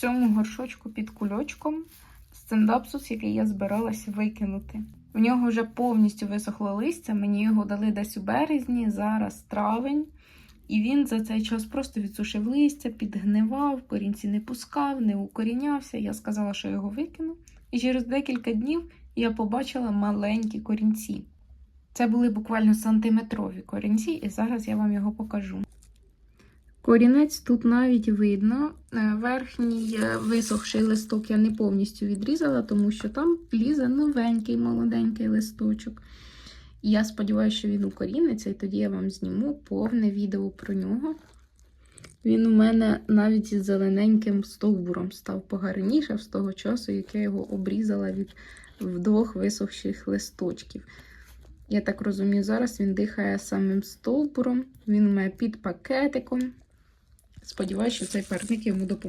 цьому горшочку під кульочком стендапсус, який я збиралась викинути. В нього вже повністю висохло листя. Мені його дали десь у березні, зараз травень. І він за цей час просто відсушив листя, підгнивав, корінці не пускав, не укорінявся. Я сказала, що його викину. І через декілька днів я побачила маленькі корінці. Це були буквально сантиметрові корінці, і зараз я вам його покажу. Корінець тут навіть видно. Е, Верхній е, висохший листок я не повністю відрізала, тому що там лізе новенький молоденький листочок. Я сподіваюся, що він укоріниться, і тоді я вам зніму повне відео про нього. Він у мене навіть із зелененьким стовбуром став погарнішав з того часу, як я його обрізала від двох висохших листочків. Я так розумію, зараз він дихає самим стовбуром. Він у мене під пакетиком. Сподіваюся, що цей парник йому допоможе.